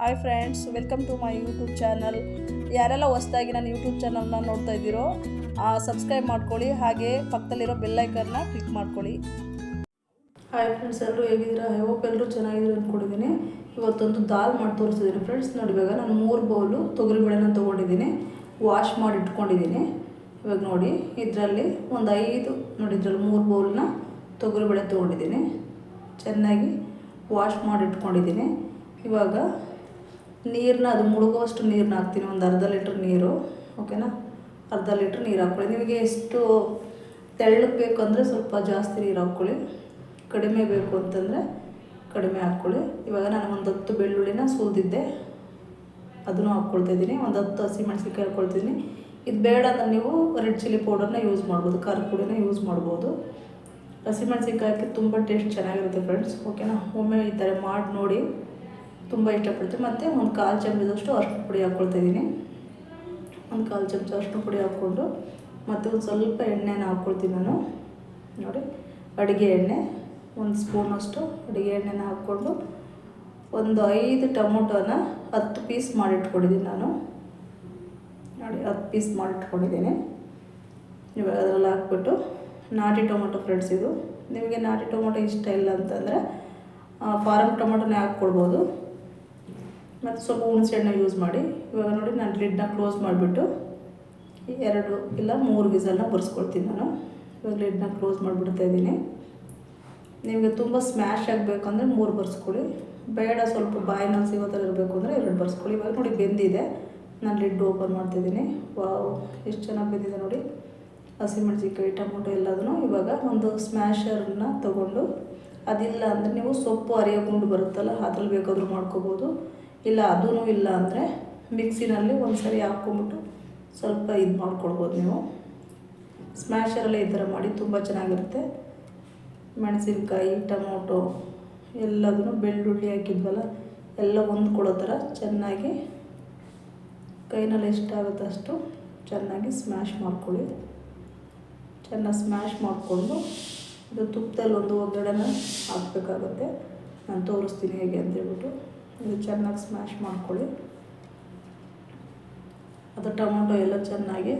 Hi friends, welcome to my YouTube channel. ಯಾರೆಲ್ಲ ಹೊಸ್ದಾಗಿ ನಾನು ಯೂಟ್ಯೂಬ್ ಚಾನಲ್ನ ನೋಡ್ತಾ ಇದ್ದೀರೋ ಸಬ್ಸ್ಕ್ರೈಬ್ ಮಾಡ್ಕೊಳ್ಳಿ. ಹಾಗೆ ಪಕ್ಕದಲ್ಲಿರೋ ಬೆಲ್ಲೈಕನ್ನ ಕ್ಲಿಕ್ ಮಾಡ್ಕೊಳ್ಳಿ. ಹಾಯ್ ಫ್ರೆಂಡ್ಸ್, ಎಲ್ಲರೂ ಹೇಗಿದ್ದೀರಾ? ಐ ಹೋಪ್ ಎಲ್ಲರೂ ಚೆನ್ನಾಗಿದ್ದೀರ ಅಂದ್ಕೊಂಡಿದ್ದೀನಿ. ಇವತ್ತೊಂದು ದಾಲ್ ಮಾಡಿ ತೋರಿಸಿದ್ದೀನಿ ಫ್ರೆಂಡ್ಸ್. ನೋಡಿ, ಇವಾಗ ನಾನು ಮೂರು ಬೌಲು ತೊಗರಿಬೇಳೆನ ತೊಗೊಂಡಿದ್ದೀನಿ. ವಾಶ್ ಮಾಡಿ ಇಟ್ಕೊಂಡಿದ್ದೀನಿ. ಇವಾಗ ನೋಡಿ, ಇದರಲ್ಲಿ ಒಂದು ಐದು, ನೋಡಿ, ಇದರಲ್ಲಿ ಮೂರು ಬೌಲ್ನ ತೊಗರಿಬೇಳೆ ತೊಗೊಂಡಿದ್ದೀನಿ. ಚೆನ್ನಾಗಿ ವಾಶ್ ಮಾಡಿ ಇಟ್ಕೊಂಡಿದ್ದೀನಿ. ಇವಾಗ ನೀರನ್ನ ಅದು ಮುಳುಗುವಷ್ಟು ನೀರನ್ನ ಹಾಕ್ತೀನಿ, ಒಂದು ಅರ್ಧ ಲೀಟ್ರ್ ನೀರು ಓಕೆನಾ ಅರ್ಧ ಲೀಟ್ರ್ ನೀರು ಹಾಕ್ಕೊಳ್ಳಿ. ನಿಮಗೆ ಎಷ್ಟು ತೆಳ್ಳಗೆ ಬೇಕು ಸ್ವಲ್ಪ ಜಾಸ್ತಿ ನೀರು ಹಾಕ್ಕೊಳ್ಳಿ. ಕಡಿಮೆ ಬೇಕು ಅಂತಂದರೆ ಕಡಿಮೆ ಹಾಕ್ಕೊಳ್ಳಿ. ಇವಾಗ ನಾನು ಒಂದು ಹತ್ತು ಬೆಳ್ಳುಳ್ಳಿನ ಸುಲಿದಿದ್ದೆ ಅದನ್ನು ಹಾಕ್ಕೊಳ್ತಾ ಇದ್ದೀನಿ. ಒಂದು ಹತ್ತು ಹಸಿಮೆಣ್ಸಿನ್ಕಾಯಿ ಹಾಕ್ಕೊಳ್ತಿದ್ದೀನಿ. ಇದು ಬೇಡ ಅಂದರೆ ನೀವು ರೆಡ್ ಚಿಲ್ಲಿ ಪೌಡರ್ನ ಯೂಸ್ ಮಾಡ್ಬೋದು ಖಾರದ ಪುಡಿನ ಯೂಸ್ ಮಾಡ್ಬೋದು. ಹಸಿಮೆಣಸಿನ್ಕಾಯಿ ಹಾಕಿ ತುಂಬ ಟೇಸ್ಟ್ ಚೆನ್ನಾಗಿರುತ್ತೆ ಫ್ರೆಂಡ್ಸ್ ಓಕೆನಾ ಒಮ್ಮೆ ಈ ಥರ ಮಾಡಿ ನೋಡಿ. ತುಂಬ ಇಷ್ಟಪಡ್ತೀವಿ ಮತ್ತು ಒಂದು ಕಾಲು ಚಮಚದಷ್ಟು ಅರಿಶಿನ ಪುಡಿ ಹಾಕ್ಕೊಳ್ತಾ ಇದ್ದೀನಿ. ಒಂದು ಕಾಲು ಚಮಚ ಅರಿಶಿನ ಪುಡಿ ಹಾಕ್ಕೊಂಡು, ಮತ್ತು ಒಂದು ಸ್ವಲ್ಪ ಎಣ್ಣೆನ ಹಾಕ್ಕೊಳ್ತೀನಿ ನಾನು. ನೋಡಿ, ಅಡುಗೆ ಎಣ್ಣೆ, ಒಂದು ಸ್ಪೂನಷ್ಟು ಅಡುಗೆ ಎಣ್ಣೆನ ಹಾಕ್ಕೊಂಡು, ಒಂದು ಐದು ಟೊಮೊಟೊನ ಹತ್ತು ಪೀಸ್ ಮಾಡಿಟ್ಕೊಂಡಿದ್ದೀನಿ ನಾನು. ನೋಡಿ, ಹತ್ತು ಪೀಸ್ ಮಾಡಿಟ್ಕೊಂಡಿದ್ದೀನಿ. ಇವಾಗ ಅದರಲ್ಲಿ ಹಾಕ್ಬಿಟ್ಟು, ನಾಟಿ ಟೊಮೊಟೊ ಫ್ರೆಂಡ್ಸ್ ಇದು. ನಿಮಗೆ ನಾಟಿ ಟೊಮೊಟೊ ಇಷ್ಟ ಇಲ್ಲ ಅಂತಂದರೆ ಫಾರಮ್ ಟೊಮೊಟೊನೇ ಹಾಕ್ಕೊಡ್ಬೋದು. ಮತ್ತು ಸ್ವಲ್ಪ ಹುಣಸೆಹಣ್ಣು ಯೂಸ್ ಮಾಡಿ, ಇವಾಗ ನೋಡಿ ನಾನು ಲಿಡ್ನ ಕ್ಲೋಸ್ ಮಾಡಿಬಿಟ್ಟು ಎರಡು ಇಲ್ಲ ಮೂರು ವಿಸಲ್ನ ಬರ್ಸ್ಕೊಳ್ತೀನಿ ನಾನು. ಇವಾಗ ಲಿಡ್ನ ಕ್ಲೋಸ್ ಮಾಡಿಬಿಡ್ತಾ ಇದ್ದೀನಿ. ನಿಮಗೆ ತುಂಬ ಸ್ಮ್ಯಾಶ್ ಆಗಬೇಕಂದ್ರೆ ಮೂರು ಬರ್ಸ್ಕೊಳ್ಳಿ. ಬೇಡ ಸ್ವಲ್ಪ ಬಾಯಿನಲ್ಲಿ ಸಿಗೋ ಥರ ಇರಬೇಕು ಅಂದರೆ ಎರಡು ಬರ್ಸ್ಕೊಳ್ಳಿ. ಇವಾಗ ನೋಡಿ ಬೆಂದಿದೆ. ನಾನು ಲಿಡ್ ಓಪನ್ ಮಾಡ್ತಿದ್ದೀನಿ ವಾವ್ ಎಷ್ಟು ಚೆನ್ನಾಗಿ ಬೆಂದಿದೆ ನೋಡಿ. ಹಸಿಮೆಣ್ಸಿನ್ಕಾಯಿ ಟೊಮೊಟೊ ಎಲ್ಲದನ್ನು ಇವಾಗ ಒಂದು ಸ್ಮ್ಯಾಶರನ್ನ ತೊಗೊಂಡು, ಅದಿಲ್ಲ ಅಂದರೆ ನೀವು ಸೊಪ್ಪು ಅರಿಯೋಕೊಂಡು ಬರುತ್ತಲ್ಲ, ಅದ್ರಲ್ಲಿ ಬೇಕಾದರೂ ಮಾಡ್ಕೋಬೋದು. ಇಲ್ಲ ಅದೂ ಇಲ್ಲ ಅಂದರೆ ಮಿಕ್ಸಿನಲ್ಲಿ ಒಂದು ಸರಿ ಹಾಕ್ಕೊಂಬಿಟ್ಟು ಸ್ವಲ್ಪ ಇದು ಮಾಡ್ಕೊಳ್ಬೋದು ನೀವು. ಸ್ಮ್ಯಾಶರಲ್ಲೇ ಈ ಥರ ಮಾಡಿ ತುಂಬ ಚೆನ್ನಾಗಿರುತ್ತೆ. ಮೆಣಸಿನ್ಕಾಯಿ, ಟೊಮೊಟೊ ಎಲ್ಲದನ್ನು ಬೆಳ್ಳುಳ್ಳಿ ಹಾಕಿದ್ವಲ್ಲ, ಎಲ್ಲ ಹೊಂದ್ಕೊಳ್ಳೋ ಥರ ಚೆನ್ನಾಗಿ ಕೈನಲ್ಲಿ ಎಷ್ಟಾಗುತ್ತೆ ಅಷ್ಟು ಚೆನ್ನಾಗಿ ಸ್ಮ್ಯಾಶ್ ಮಾಡ್ಕೊಳ್ಳಿ. ಚೆನ್ನಾಗಿ ಸ್ಮ್ಯಾಶ್ ಮಾಡಿಕೊಂಡು ಇದು ತುಪ್ಪದಲ್ಲಿ ಒಂದು ಒಗ್ಗರಣೆ ಹಾಕಬೇಕಾಗುತ್ತೆ. ನಾನು ತೋರಿಸ್ತೀನಿ ಹೇಗೆ ಅಂತೇಳ್ಬಿಟ್ಟು ಇದು ಚೆನ್ನಾಗಿ ಸ್ಮ್ಯಾಶ್ ಮಾಡ್ಕೊಳ್ಳಿ. ಅದು ಟೊಮೊಟೊ ಎಲ್ಲ ಚೆನ್ನಾಗಿ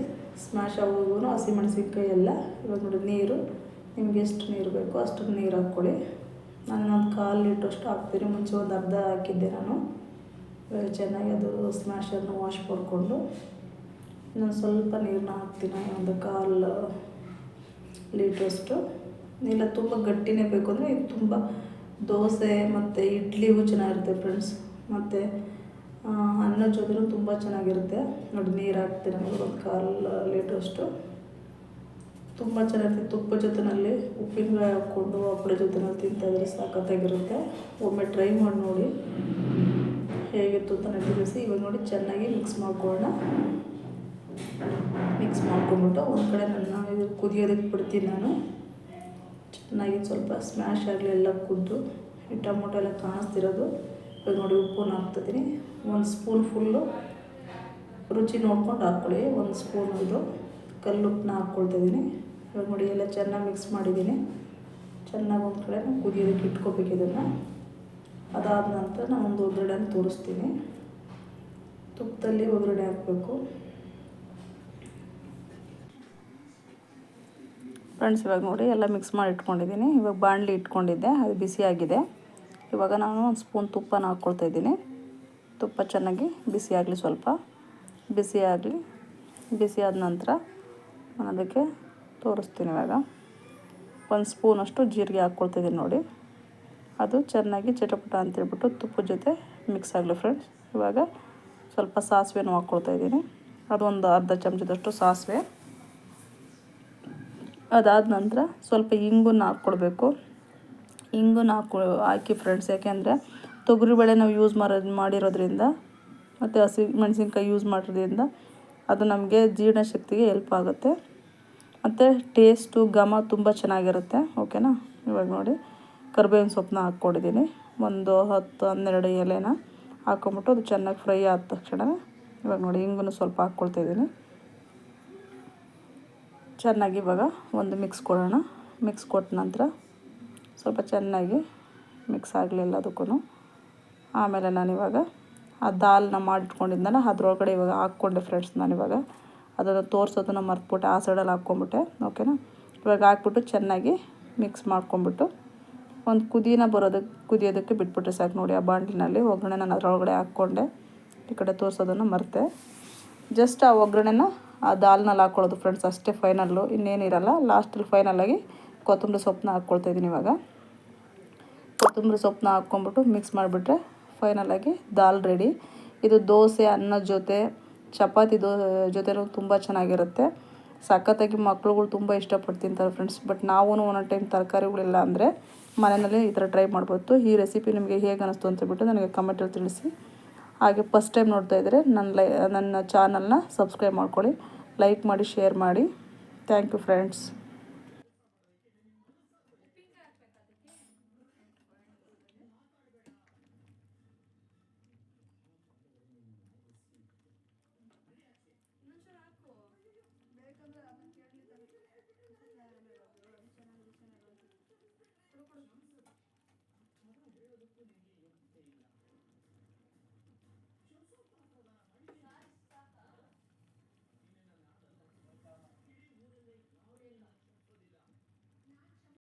ಸ್ಮ್ಯಾಶ್ ಆಗೋವರೆಗೂ ಹಸಿಮೆಣಸಿನ್ಕಾಯಿ ಎಲ್ಲ, ಇವಾಗ ನೋಡಿ ನೀರು, ನಿಮ್ಗೆ ಎಷ್ಟು ನೀರು ಬೇಕೋ ಅಷ್ಟು ನೀರು ಹಾಕ್ಕೊಳ್ಳಿ. ನಾನು ಒಂದು ಕಾಲು ಲೀಟ್ರಷ್ಟು ಹಾಕ್ತೀನಿ, ಮುಂಚೆ ಒಂದು ಅರ್ಧ ಹಾಕಿದ್ದೆ ನಾನು. ಇವಾಗ ಚೆನ್ನಾಗಿ ಅದು ಸ್ಮ್ಯಾಶನ್ನು ವಾಶ್ ಮಾಡಿಕೊಂಡು ಇನ್ನೊಂದು ಸ್ವಲ್ಪ ನೀರನ್ನ ಹಾಕ್ತೀನಿ ಒಂದು ಕಾಲು ಲೀಟ್ರಷ್ಟು. ಇಲ್ಲ ತುಂಬ ಗಟ್ಟಿನೇ ಬೇಕು ಅಂದರೆ ಇದು ತುಂಬ ದೋಸೆ ಮತ್ತು ಇಡ್ಲಿಗೂ ಚೆನ್ನಾಗಿರುತ್ತೆ ಫ್ರೆಂಡ್ಸ್ ಮತ್ತು ಅನ್ನ ಜೊತೆನೂ ತುಂಬ ಚೆನ್ನಾಗಿರುತ್ತೆ. ನೋಡಿ, ನೀರು ಹಾಕ್ತೀನಿ ಒಂದು ಕಾಲು ಲೀಟ್ರಷ್ಟು ತುಂಬ ಚೆನ್ನಾಗಿರುತ್ತೆ, ತುಪ್ಪ ಜೊತೆಯಲ್ಲಿ ಉಪ್ಪಿನಕಾಯಿ ಹಾಕ್ಕೊಂಡು ಹಪ್ಪಳ ಜೊತೆನಲ್ಲಿ ತಿಂತಾಯಿದ್ರೆ ಸಾಕತ್ತಾಗಿರುತ್ತೆ. ಒಮ್ಮೆ ಟ್ರೈ ಮಾಡಿ ನೋಡಿ ಹೇಗಿತ್ತು ಅಂತ ತಿಳಿಸಿ. ಇವಾಗ ನೋಡಿ, ಚೆನ್ನಾಗಿ ಮಿಕ್ಸ್ ಮಾಡ್ಕೊಳ್ಳೋಣ. ಮಿಕ್ಸ್ ಮಾಡ್ಕೊಂಬಿಟ್ಟು ಒಂದು ಕಡೆ ಇದು ಕುದಿಯೋದಕ್ಕೆ ಬಿಡ್ತೀನಿ ನಾನು. ಚೆನ್ನಾಗಿ ಸ್ವಲ್ಪ ಸ್ಮ್ಯಾಶ್ ಆಗಲಿ ಎಲ್ಲ ಕುದ್ದು, ಈ ಟೊಮೊಟೊ ಎಲ್ಲ ಕಾಣಿಸ್ತಿರೋದು. ಇವಾಗ ನೋಡಿ ಉಪ್ಪನ್ನು ಹಾಕ್ತಿದ್ದೀನಿ ಒಂದು ಸ್ಪೂನ್ ಫುಲ್ಲು ರುಚಿ ನೋಡ್ಕೊಂಡು ಹಾಕ್ಕೊಳ್ಳಿ. ಒಂದು ಸ್ಪೂನ್ ಇದು ಕಲ್ಲು ಉಪ್ಪನ್ನ ಹಾಕ್ಕೊಳ್ತಿದ್ದೀನಿ ಇವಾಗ ನೋಡಿ ಎಲ್ಲ ಚೆನ್ನಾಗಿ ಮಿಕ್ಸ್ ಮಾಡಿದ್ದೀನಿ ಚೆನ್ನಾಗಿ ಒಂದು ಕಡೆ ಕುದಿಯೋದಕ್ಕೆ ಇಟ್ಕೋಬೇಕು ಇದನ್ನು. ಅದಾದ ನಂತರ ನಾನು ಒಂದು ಒಗ್ಗರಣೆ ತೋರಿಸ್ತೀನಿ. ತುಪ್ಪದಲ್ಲಿ ಒಗ್ಗರಣೆ ಹಾಕಬೇಕು. ಫ್ರೆಂಡ್ಸ್ ಇವಾಗ ನೋಡಿ, ಎಲ್ಲ ಮಿಕ್ಸ್ ಮಾಡಿ ಇಟ್ಕೊಂಡಿದ್ದೀನಿ. ಇವಾಗ ಬಾಣಲಿ ಇಟ್ಕೊಂಡಿದ್ದೆ, ಅದು ಬಿಸಿಯಾಗಿದೆ ಇವಾಗ ನಾನು ಒಂದು ಸ್ಪೂನ್ ತುಪ್ಪನ ಹಾಕ್ಕೊಳ್ತಾ ಇದ್ದೀನಿ. ತುಪ್ಪ ಚೆನ್ನಾಗಿ ಬಿಸಿ ಆಗಲಿ ಸ್ವಲ್ಪ. ಬಿಸಿ ಆಗಲಿ, ಬಿಸಿ ನಂತರ ನಾನು ಅದಕ್ಕೆ ತೋರಿಸ್ತೀನಿ ಇವಾಗ. ಒಂದು ಸ್ಪೂನಷ್ಟು ಜೀರಿಗೆ ಹಾಕ್ಕೊಳ್ತಿದ್ದೀನಿ ನೋಡಿ. ಅದು ಚೆನ್ನಾಗಿ ಚಟಪಟ ಅಂತೇಳ್ಬಿಟ್ಟು ತುಪ್ಪದ ಜೊತೆ ಮಿಕ್ಸ್ ಆಗಲಿ ಫ್ರೆಂಡ್ಸ್ ಇವಾಗ ಸ್ವಲ್ಪ ಸಾಸಿವೆನೂ ಹಾಕ್ಕೊಳ್ತಾ ಇದ್ದೀನಿ. ಅದೊಂದು ಅರ್ಧ ಚಮಚದಷ್ಟು ಸಾಸಿವೆ. ಅದಾದ ನಂತರ ಸ್ವಲ್ಪ ಇಂಗನ್ನು ಹಾಕ್ಕೊಳ್ಬೇಕು ಇಂಗನ್ನು ಹಾಕೊ ಹಾಕಿ ಫ್ರೆಂಡ್ಸ್ ಯಾಕೆಂದರೆ ತೊಗರಿಬೇಳೆ ನಾವು ಯೂಸ್ ಮಾಡೋದು ಮಾಡಿರೋದ್ರಿಂದ ಮತ್ತು ಹಸಿ ಮೆಣಸಿನ್ಕಾಯಿ ಯೂಸ್ ಮಾಡೋದ್ರಿಂದ ಅದು ನಮಗೆ ಜೀರ್ಣಶಕ್ತಿಗೆ ಹೆಲ್ಪ್ ಆಗುತ್ತೆ. ಮತ್ತು ಟೇಸ್ಟು ಘಮ ತುಂಬ ಚೆನ್ನಾಗಿರುತ್ತೆ. ಓಕೆನಾ ಇವಾಗ ನೋಡಿ. ಕರ್ಬೇವಿನ ಸೊಪ್ಪನ್ನ ಹಾಕ್ಕೊಂಡಿದ್ದೀನಿ ಒಂದು ಹತ್ತು, ಹನ್ನೆರಡು ಎಲೆನ ಹಾಕ್ಕೊಂಬಿಟ್ಟು ಅದು ಚೆನ್ನಾಗಿ ಫ್ರೈ ಆದ ತಕ್ಷಣ ಇವಾಗ ನೋಡಿ ಹಿಂಗೂ ಸ್ವಲ್ಪ ಹಾಕ್ಕೊಳ್ತಾಯಿದ್ದೀನಿ ಚೆನ್ನಾಗಿ ಇವಾಗ ಒಂದು ಮಿಕ್ಸ್ ಕೊಡೋಣ. ಮಿಕ್ಸ್ ಕೊಟ್ಟ ನಂತರ ಸ್ವಲ್ಪ ಚೆನ್ನಾಗಿ ಮಿಕ್ಸ್ ಆಗಲಿ ಎಲ್ಲದಕ್ಕೂ ಆಮೇಲೆ ನಾನಿವಾಗ ಆ ದಾಲ್ನ ಮಾಡಿಟ್ಕೊಂಡಿದ್ದಾನೆ ಅದ್ರೊಳಗಡೆ ಇವಾಗ ಹಾಕ್ಕೊಂಡೆ ಫ್ರೆಂಡ್ಸ್ ನಾನಿವಾಗ. ಅದನ್ನು ತೋರಿಸೋದನ್ನು ಮರ್ತ್ಬಿಟ್ಟೆ, ಆ ಸೈಡಲ್ಲಿ ಹಾಕ್ಕೊಂಬಿಟ್ಟೆ ಓಕೆನಾ ಇವಾಗ ಹಾಕ್ಬಿಟ್ಟು ಚೆನ್ನಾಗಿ ಮಿಕ್ಸ್ ಮಾಡ್ಕೊಂಬಿಟ್ಟು ಒಂದು ಕುದಿನ ಬರೋದಕ್ಕೆ ಕುದಿಯೋದಕ್ಕೆ ಬಿಟ್ಬಿಟ್ರೆ ಸಾಕು ನೋಡಿ ಆ ಬಾಂಡ್ಲಿನಲ್ಲಿ. ಒಗ್ಗರಣೆ ನಾನು ಅದರೊಳಗಡೆ ಹಾಕ್ಕೊಂಡೆ. ಈ ಕಡೆ ತೋರಿಸೋದನ್ನು ಮರೆತೆ. ಜಸ್ಟ್ ಆ ಒಗ್ಗರಣೆನ ಆ ದಾಲ್ನಲ್ಲಿ ಹಾಕ್ಕೊಳ್ಳೋದು ಫ್ರೆಂಡ್ಸ್ ಅಷ್ಟೇ ಫೈನಲ್ಲು ಇನ್ನೇನಿರಲ್ಲ ಲಾಸ್ಟಲ್ಲಿ ಫೈನಲಾಗಿ ಕೊತ್ತಂಬರಿ ಸೊಪ್ಪನ್ನ ಹಾಕ್ಕೊಳ್ತಾ ಇದ್ದೀನಿ ಇವಾಗ. ಕೊತ್ತಂಬರಿ ಸೊಪ್ಪನ್ನ ಹಾಕ್ಕೊಂಬಿಟ್ಟು ಮಿಕ್ಸ್ ಮಾಡಿಬಿಟ್ರೆ ಫೈನಲಾಗಿ ದಾಲ್ ರೆಡಿ ಇದು ದೋಸೆ ಅನ್ನದ ಜೊತೆ, ಚಪಾತಿ ದೋ, ಜೊತೆನೂ ತುಂಬ ಚೆನ್ನಾಗಿರುತ್ತೆ. ಸಖತ್ತಾಗಿ ಮಕ್ಳುಗಳು ತುಂಬ ಇಷ್ಟಪಟ್ಟು ತಿಂತಾರೆ ಫ್ರೆಂಡ್ಸ್ ಬಟ್ ನಾವು ಒಂದೊಂದು ಟೈಮ್ ತರಕಾರಿಗಳಿಲ್ಲ ಅಂದರೆ ಮನೆಯಲ್ಲಿ ಈ ಥರ ಟ್ರೈ ಮಾಡ್ಬೋದು ಈ ರೆಸಿಪಿ ನಿಮಗೆ ಹೇಗೆ ಅನ್ನಿಸ್ತು ಅಂತ ಬಿಟ್ಟು ನನಗೆ ಕಮೆಂಟಲ್ಲಿ ತಿಳಿಸಿ. ಹಾಗೆ ಫಸ್ಟ್ ಟೈಮ್ ನೋಡ್ತಾ ಇದ್ದರೆ ನನ್ನ ಲೈ ನನ್ನ ಚಾನಲ್ನ ಸಬ್ಸ್ಕ್ರೈಬ್ ಮಾಡ್ಕೊಳ್ಳಿ ಲೈಕ್ ಮಾಡಿ ಶೇರ್ ಮಾಡಿ. Thank you friends